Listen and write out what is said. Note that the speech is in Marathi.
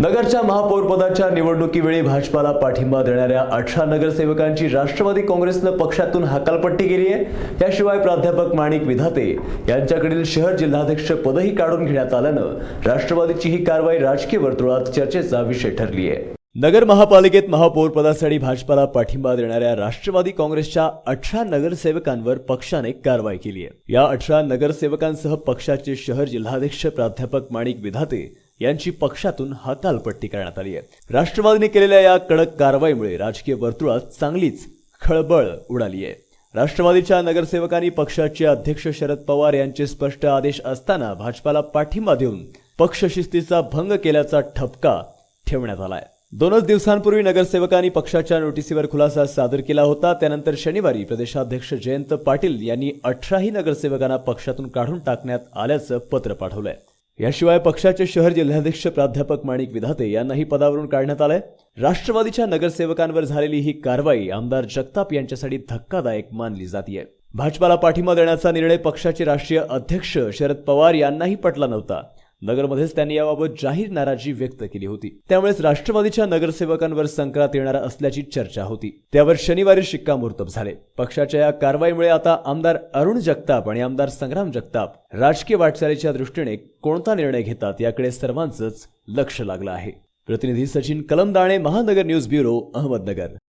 नगरच्या महापौरपदाच्या निवडणुकीवेळी भाजपाला पाठिंबा देणाऱ्या अठरा नगरसेवकांची राष्ट्रवादी काँग्रेसनं पक्षातून हकालपट्टी केली आहे. त्याशिवाय प्राध्यापक माणिक विधाते यांच्याकडील शहर जिल्हाध्यक्ष पदही काढून घेण्यात आल्यानं राष्ट्रवादीची ही कारवाई राजकीय वर्तुळात चर्चेचा विषय ठरली आहे. नगर महापालिकेत महापौरपदासाठी भाजपाला पाठिंबा देणाऱ्या राष्ट्रवादी काँग्रेसच्या अठरा नगरसेवकांवर पक्षाने कारवाई केली आहे. या अठरा नगरसेवकांसह पक्षाचे शहर जिल्हाध्यक्ष प्राध्यापक माणिक विधाते यांची पक्षातून हकालपट्टी करण्यात आली आहे. राष्ट्रवादीने केलेल्या या कडक कारवाईमुळे राजकीय वर्तुळात चांगलीच खळबळ उडाली आहे. राष्ट्रवादीच्या नगरसेवकांनी पक्षाचे अध्यक्ष शरद पवार यांचे स्पष्ट आदेश असताना भाजपाला पाठिंबा देऊन पक्षशिस्तीचा भंग केल्याचा ठपका ठेवण्यात आलाय. दोनच दिवसांपूर्वी नगरसेवकांनी पक्षाच्या नोटिसीवर खुलासा सादर केला होता. त्यानंतर शनिवारी प्रदेशाध्यक्ष जयंत पाटील यांनी अठराही नगरसेवकांना पक्षातून काढून टाकण्यात आल्याचं पत्र पाठवलंय. याशिवाय पक्षाचे शहर जिल्हाध्यक्ष प्राध्यापक माणिक विधाते यांनाही पदावरून काढण्यात आलंय. राष्ट्रवादीच्या नगरसेवकांवर झालेली ही कारवाई आमदार जगताप यांच्यासाठी धक्कादायक मानली जाते भाजपाला पाठिंबा देण्याचा निर्णय पक्षाचे राष्ट्रीय अध्यक्ष शरद पवार यांनाही पटला नव्हता. नगरमध्येच त्यांनी याबाबत जाहीर नाराजी व्यक्त केली होती. त्यामुळेच राष्ट्रवादीच्या नगरसेवकांवर संक्रांत येणार असल्याची चर्चा होती. त्यावर शनिवारी शिक्कामोर्तब झाले. पक्षाच्या या कारवाईमुळे आता आमदार अरुण जगताप आणि आमदार संग्राम जगताप राजकीय वाटचालीच्या दृष्टीने कोणता निर्णय घेतात याकडे सर्वांचंच लक्ष लागलं आहे. प्रतिनिधी सचिन कलमदाणे महानगर न्यूज ब्युरो अहमदनगर.